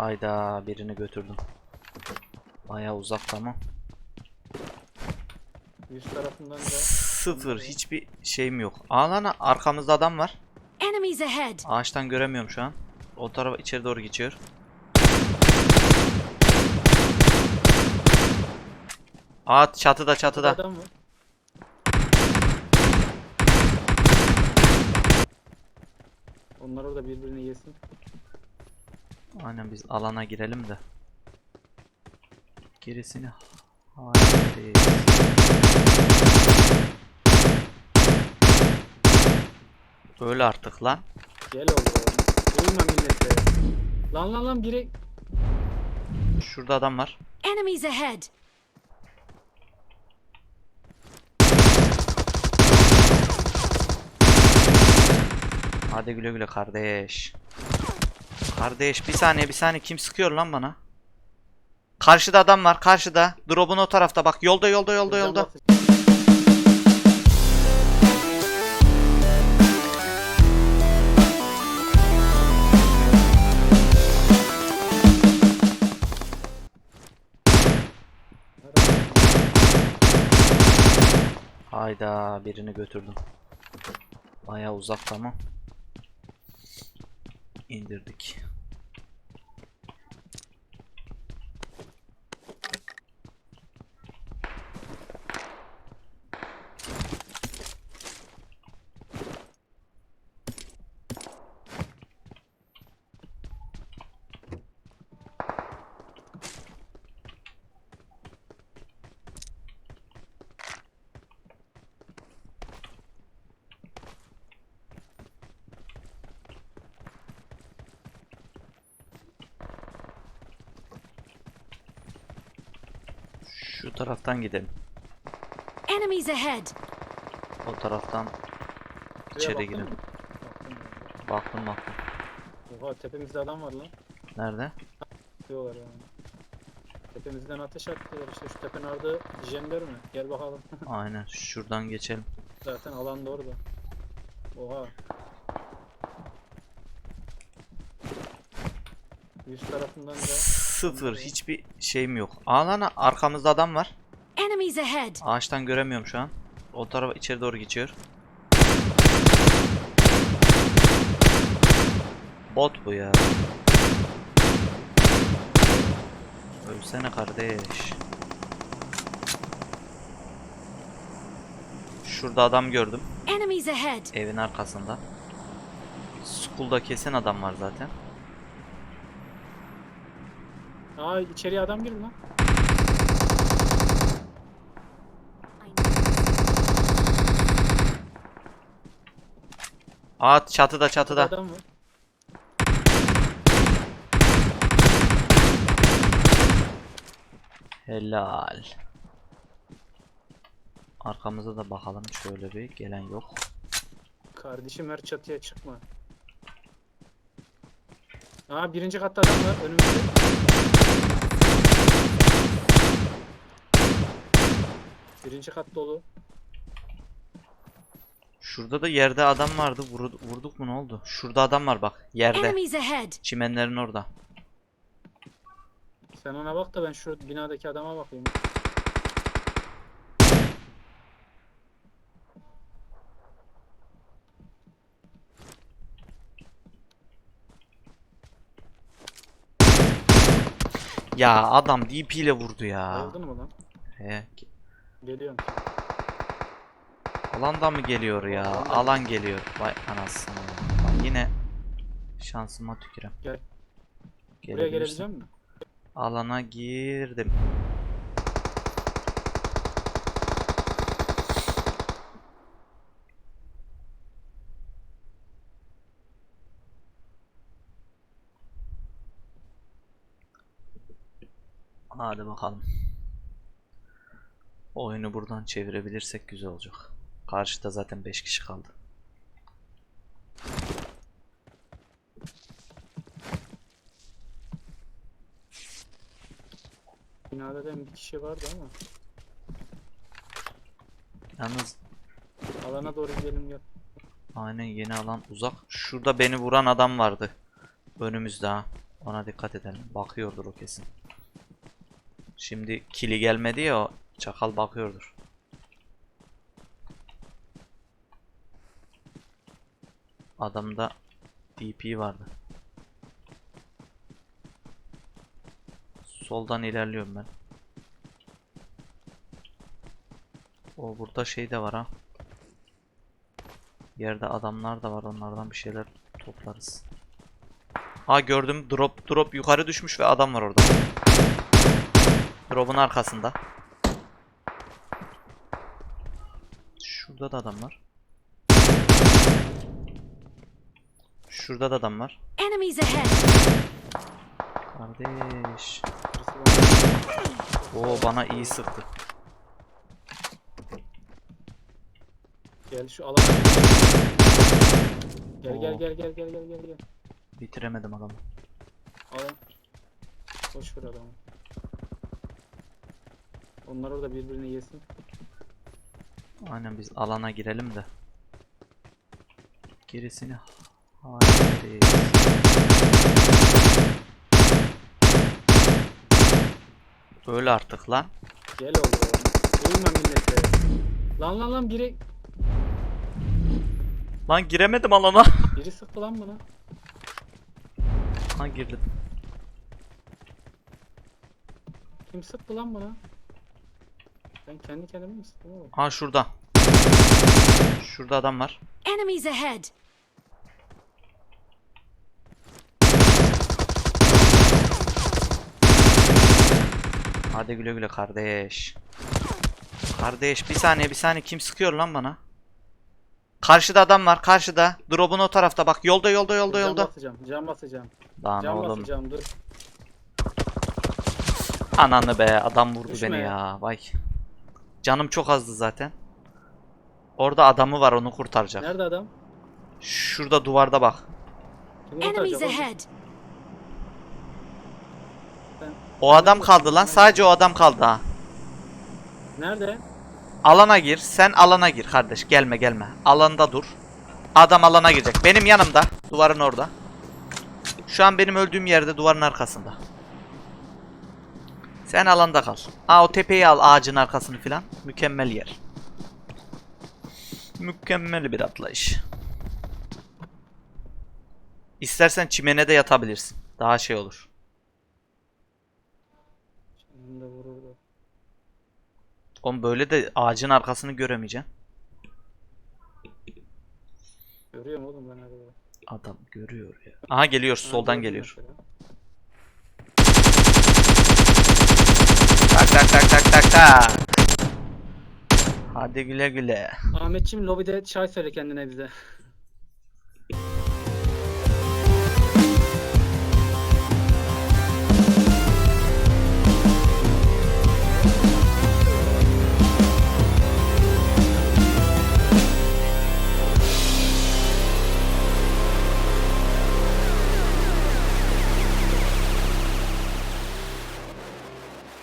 Hayda birini götürdüm. Baya uzakta ama. Yüz tarafından da Sıfır hiçbir şeyim yok. Aa lan arkamızda adam var. Enemies ahead! Ağaçtan göremiyorum şu an. O tarafa içeri doğru geçiyor. Aa çatıda çatıda. adam var. Onlar orada birbirini yesin. Aynen biz alana girelim de. Gerisini hayır. Öyle artık lan. Gel oğlum. Uyma millete. Lan lan lan biri Şurada adam var. Enemies ahead! Hadi güle güle kardeş. Kardeş bir saniye bir saniye kim sıkıyor lan bana? Karşıda adam var karşıda. Drop'un o tarafta bak yolda yolda yolda yolda. Hayda birini götürdüm. Baya uzakta ama. İndirdik. Şu taraftan gidelim. Enemies ahead! O taraftan içeri mı? Baktım Baktım. Oha tepemizde adam var lan. Nerede? Diyorlar yani. Tepemizden ateş attılar işte şu tepenin orada jender mi? Gel bakalım. Aynen şuradan geçelim. Zaten alan da orada. Oha. Yüz tarafından da Sıfır hiçbir şeyim yok. Aa lan arkamızda adam var. Enemies ahead! Ağaçtan göremiyorum şu an. O tarafa içeri doğru geçiyor. Bot bu ya. Ölsene kardeş. Şurada adam gördüm. Enemies ahead! Evin arkasında. School'da kesin adam var zaten. Aa içeriye adam girdi lan. Aa çatıda çatıda. Adam var. Helal. Arkamıza da bakalım şöyle bir gelen yok. Kardeşim her çatıya çıkma. Aa birinci katta adam var önümüzde. Birinci kat dolu. Şurada da yerde adam vardı. Vurdu- vurduk mu ne oldu? Şurada adam var bak. Yerde. Enemies ahead! Çimenlerin orada. Sen ona bak da ben şu binadaki adama bakayım. Ya adam DP ile vurdu ya. Bayıldın mı lan? He. Geliyorum. Alan mı geliyor ya? Alan da- Alan geliyor. Vay anasını. Bak yine şansıma tükürem. Gel. Buraya gelebilecek misin? Alana girdim. Hadi bakalım. Oyunu buradan çevirebilirsek güzel olacak. Karşıda zaten 5 kişi kaldı. Binada da bir kişi vardı ama. Yalnız Alana doğru gidelim gel. aynen yeni alan uzak. Şurada beni vuran adam vardı. Önümüzde ha. Ona dikkat edelim. Bakıyordur o kesin. Şimdi kili gelmedi ya çakal bakıyordur. Adamda DP vardı. Soldan ilerliyorum ben. O burada şey de var ha. Yerde adamlar da var. Onlardan bir şeyler toplarız. Ha gördüm. Drop drop yukarı düşmüş ve adam var orada. Drop'un arkasında. Şurada da adam var. Şurada da adam var. Enemies ahead! Kardeş. Oo bana iyi sıktı. Gel şu alana. Gel gel gel gel gel gel gel gel. Bitiremedim adamı. Alan. Boş ver adamı. Onlar orada birbirini yesin. Aynen biz alana girelim de. Gerisini hallederiz. Öyle artık lan. Gel oğlum. Eğilme millete. Lan lan lan biri Lan giremedim alana. biri sıktı lan bana. Ha girdim. Kim sıktı lan bana? Ben kendi kendime mi sıktım oğlum? Ha şurada. Şurada adam var. Enemies ahead! Hadi güle güle kardeş. Kardeş bir saniye bir saniye kim sıkıyor lan bana? Karşıda adam var karşıda. Drop'un o tarafta bak yolda yolda yolda Cam yolda. basacağım, cam basacağım. Lan Cam oğlum. basacağım dur. Ananı be adam vurdu Düşme. beni ya vay. Canım çok azdı zaten. Orada adamı var onu kurtaracak. Nerede adam? Şurada duvarda bak. Kimi Enemies kurtaracak ahead! O adam kaldı lan sadece o adam kaldı ha. Nerede? Alana gir sen alana gir kardeş gelme gelme. Alanda dur. Adam alana girecek. Benim yanımda duvarın orada. Şu an benim öldüğüm yerde duvarın arkasında. Sen alanda kal. Aa o tepeyi al ağacın arkasını filan. Mükemmel yer. Mükemmel bir atlayış. İstersen çimene de yatabilirsin. Daha şey olur. Oğlum böyle de ağacın arkasını göremeyeceksin. Görüyorum oğlum ben arada. Adam görüyor ya. Aha geliyor soldan geliyor. mesela. Tak. Hadi güle güle. Ahmetciğim lobide çay söyle kendine bize.